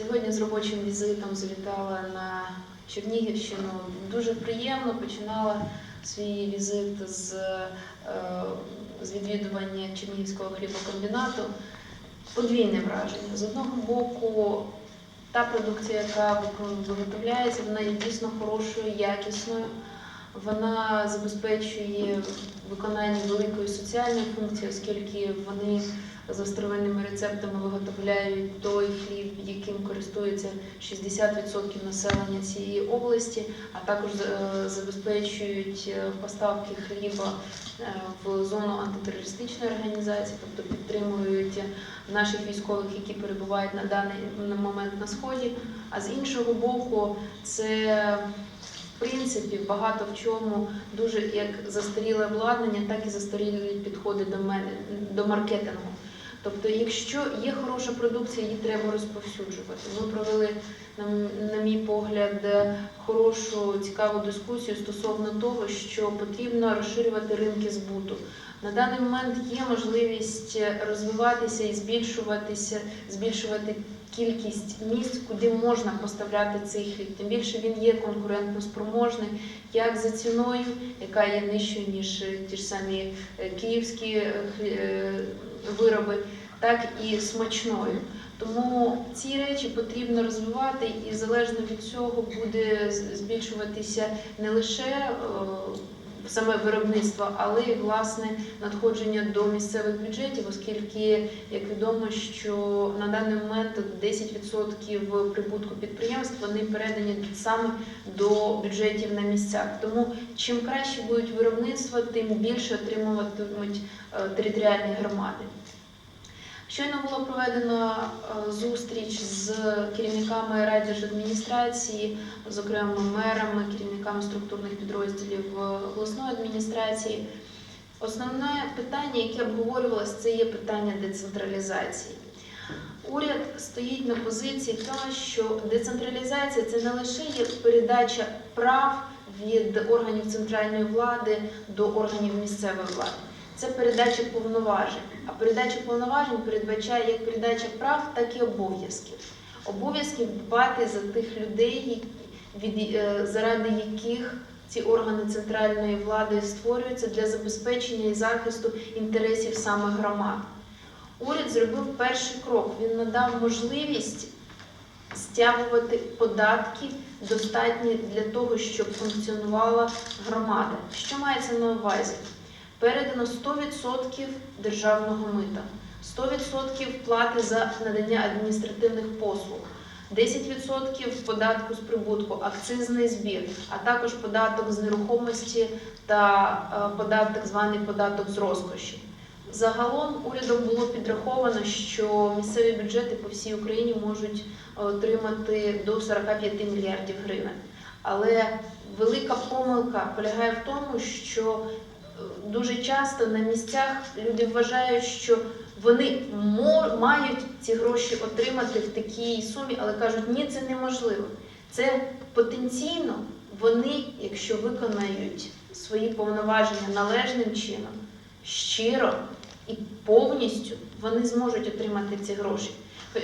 Сьогодні з робочим візитом завітала на Чернігівщину. Дуже приємно починала свій візит з, е, з відвідування Чернігівського хлібокомбінату. Подвійне враження. З одного боку, та продукція, яка виготовляється, вона є дійсно хорошою, якісною. Вона забезпечує виконання великої соціальної функції, оскільки вони за старовинними рецептами виготовляють той хліб, яким користується 60% населення цієї області, а також е, забезпечують е, поставки хліба е, в зону антитерористичної організації, тобто підтримують наших військових, які перебувають на даний момент на сході. А з іншого боку, це в принципі багато в чому дуже як застаріле обладнання, так і застарілі підходи до мене до маркетингу. Тобто, якщо є хороша продукція, її треба розповсюджувати. Ми провели, на, мій погляд, хорошу цікаву дискусію стосовно того, що потрібно розширювати ринки збуту. На даний момент є можливість розвиватися і збільшуватися, збільшувати кількість місць, куди можна поставляти цей хліб. Тим більше він є конкурентно спроможний, як за ціною, яка є нижчою ніж ті ж самі е, київські е, е, вироби, так і смачною. Тому ці речі потрібно розвивати, і залежно від цього буде збільшуватися не лише е, саме виробництво, але й власне надходження до місцевих бюджетів, оскільки як відомо, що на даний момент 10% прибутку підприємств вони передані саме до бюджетів на місцях. Тому чим краще будуть виробництва, тим більше отримуватимуть е, територіальні громади. Щойно було проведено е, зустріч з керівниками райдержадміністрації, зокрема мерами, керівниками структурних підрозділів е, обласної адміністрації. Основне питання, яке обговорювалося, це є питання децентралізації. Уряд стоїть на позиції того, що децентралізація це не лише є передача прав від органів центральної влади до органів місцевої влади. Це передача повноважень. А передача повноважень передбачає як передача прав, так і обов'язків. Обов'язків дбати за тих людей, від, е, заради яких ці органи центральної влади створюються для забезпечення і захисту інтересів саме громад. Уряд зробив перший крок. Він надав можливість стягувати податки достатні для того, щоб функціонувала громада. Що мається на увазі? Передано 100% державного мита, 100% плати за надання адміністративних послуг, 10% податку з прибутку, акцизний збір, а також податок з нерухомості та е, податок, так званий податок з розкоші. Загалом урядом було підраховано, що місцеві бюджети по всій Україні можуть отримати до 45 мільярдів гривень. Але велика помилка полягає в тому, що дуже часто на місцях люди вважають, що вони мають ці гроші отримати в такій сумі, але кажуть, ні, це неможливо. Це потенційно вони, якщо виконають свої повноваження належним чином, щиро і повністю, вони зможуть отримати ці гроші.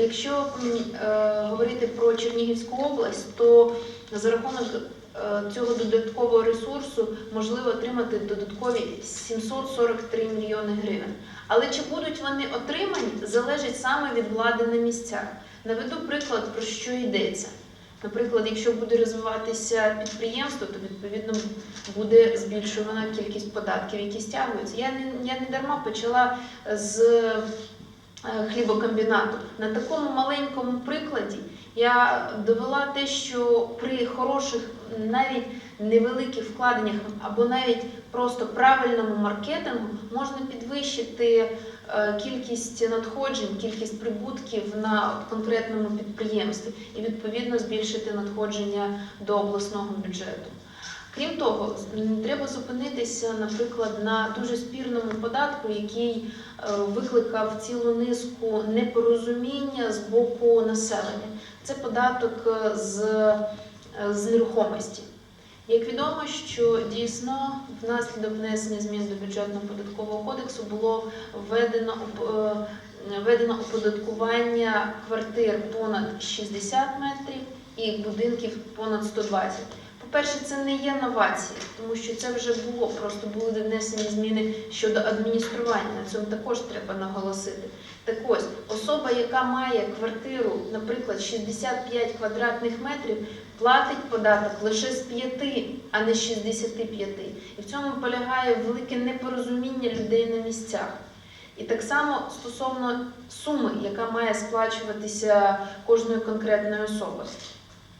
Якщо е, говорити про Чернігівську область, то за рахунок цього додаткового ресурсу можливо отримати додаткові 743 мільйони гривень. Але чи будуть вони отримані, залежить саме від влади на місцях. Наведу приклад, про що йдеться. Наприклад, якщо буде розвиватися підприємство, то відповідно буде збільшувана кількість податків, які стягуються. Я не, я не дарма почала з е, хлібокомбінату. На такому маленькому прикладі я довела те, що при хороших, навіть невеликих вкладеннях або навіть просто правильному маркетингу можна підвищити е, кількість надходжень, кількість прибутків на конкретному підприємстві і відповідно збільшити надходження до обласного бюджету. Крім того, треба зупинитися, наприклад, на дуже спірному податку, який е, викликав цілу низку непорозуміння з боку населення. Це податок е, з, е, з нерухомості. Як відомо, що дійсно внаслідок внесення змін до бюджетного податкового кодексу було введено введено оподаткування квартир понад 60 метрів і будинків понад 120. По-перше, це не є новація, тому що це вже було, просто були внесені зміни щодо адміністрування. На цьому також треба наголосити. Так ось, особа, яка має квартиру, наприклад, 65 квадратних метрів, платить податок лише з 5, а не з 65. І в цьому полягає велике непорозуміння людей на місцях. І так само стосовно суми, яка має сплачуватися кожною конкретною особою.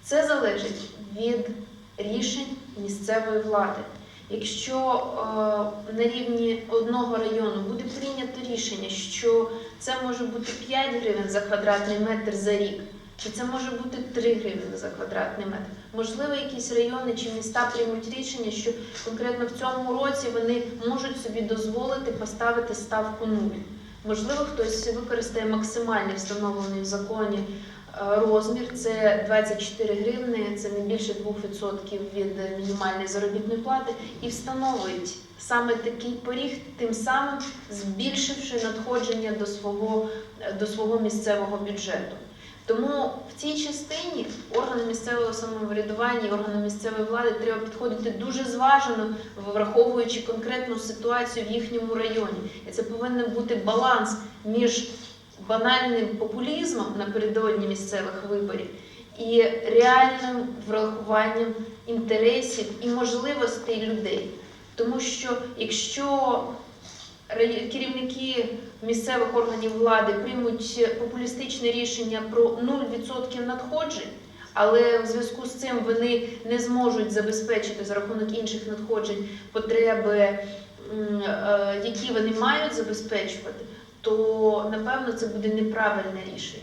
Це залежить від рішень місцевої влади. Якщо е, на рівні одного району буде прийнято рішення, що це може бути 5 гривень за квадратний метр за рік, чи це може бути 3 гривні за квадратний метр, можливо, якісь райони чи міста приймуть рішення, що конкретно в цьому році вони можуть собі дозволити поставити ставку нуль. Можливо, хтось використає максимальний встановлений в законі розмір, це 24 гривни, це не більше 2% від мінімальної заробітної плати, і встановить саме такий поріг, тим самим збільшивши надходження до свого, до свого місцевого бюджету. Тому в цій частині органи місцевого самоврядування і органи місцевої влади треба підходити дуже зважено, враховуючи конкретну ситуацію в їхньому районі. І це повинен бути баланс між банальним популізмом напередодні місцевих виборів і реальним врахуванням інтересів і можливостей людей. Тому що якщо керівники місцевих органів влади приймуть популістичне рішення про 0% надходжень, але в зв'язку з цим вони не зможуть забезпечити за рахунок інших надходжень потреби, е, які вони мають забезпечувати, то напевно це буде неправильне рішення.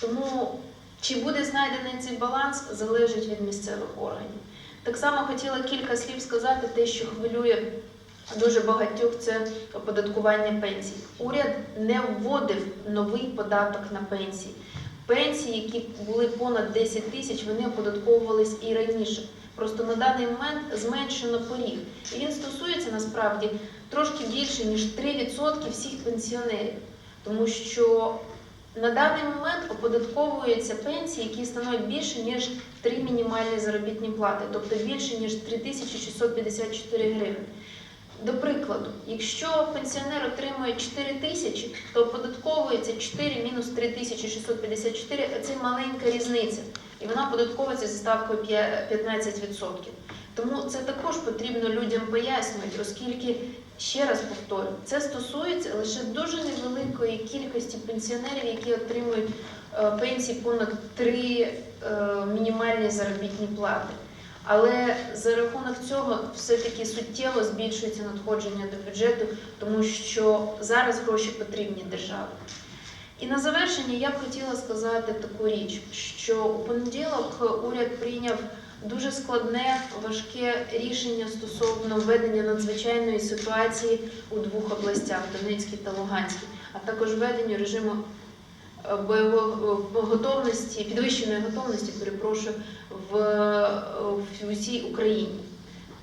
Тому чи буде знайдений цей баланс, залежить від місцевих органів. Так само хотіла кілька слів сказати, те, що хвилює дуже багатьох, це оподаткування пенсій. Уряд не вводив новий податок на пенсії. Пенсії, які були понад 10 тисяч, вони оподатковувались і раніше. Просто на даний момент зменшено поріг. І він стосується насправді трошки більше, ніж 3% всіх пенсіонерів. Тому що на даний момент оподатковуються пенсії, які становлять більше, ніж 3 мінімальні заробітні плати, тобто більше, ніж 3654 гривень. До прикладу, якщо пенсіонер отримує 4 тисячі, то оподатковується 4 мінус 3654, а це маленька різниця. І вона оподатковується зі ставкою 15%. Тому це також потрібно людям пояснювати, оскільки, ще раз повторю, це стосується лише дуже невеликої кількості пенсіонерів, які отримують е, пенсії понад 3 мінімальні заробітні плати. Але за рахунок цього все-таки суттєво збільшується надходження до бюджету, тому що зараз гроші потрібні державі. І на завершення я б хотіла сказати таку річ, що у понеділок уряд прийняв дуже складне, важке рішення стосовно введення надзвичайної ситуації у двох областях Донецькій та Луганській, а також введення режиму е, е, готовності, підвищеної готовності, перепрошую, в, в усій Україні.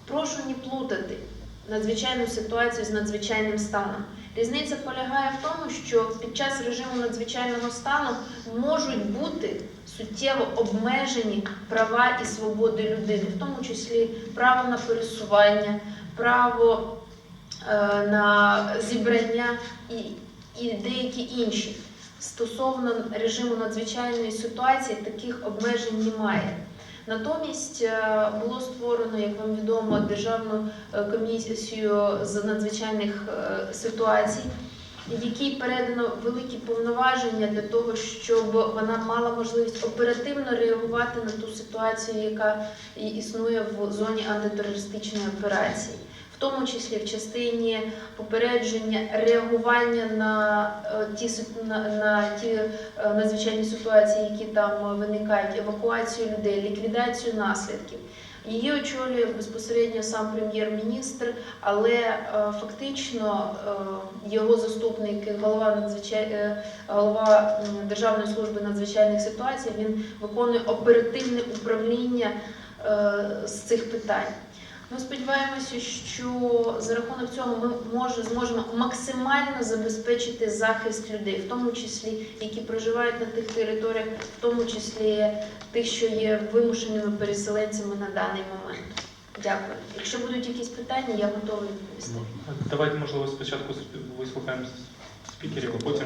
Прошу не плутати надзвичайну ситуацію з надзвичайним станом. Різниця полягає в тому, що під час режиму надзвичайного стану можуть бути суттєво обмежені права і свободи людини, в тому числі право на пересування, право е, на зібрання і, і деякі інші. Стосовно режиму надзвичайної ситуації таких обмежень немає. Натомість е, було створено, як вам відомо, Державну е, комісію з надзвичайних е, ситуацій, якій передано великі повноваження для того, щоб вона мала можливість оперативно реагувати на ту ситуацію, яка існує в зоні антитерористичної операції. Тому числі в частині попередження реагування на е, ті на, на ті е, надзвичайні ситуації, які там виникають, евакуацію людей, ліквідацію наслідків. Її очолює безпосередньо сам прем'єр-міністр, але е, фактично його заступник, голова голова Державної служби надзвичайних ситуацій, він виконує оперативне управління з цих питань. Ми сподіваємося, що за рахунок цього ми може, зможемо максимально забезпечити захист людей, в тому числі які проживають на тих територіях, в тому числі тих, що є вимушеними переселенцями на даний момент. Дякую. Якщо будуть якісь питання, я готова відповісти. Давайте, можливо, спочатку вислухаємо спікерів, а потім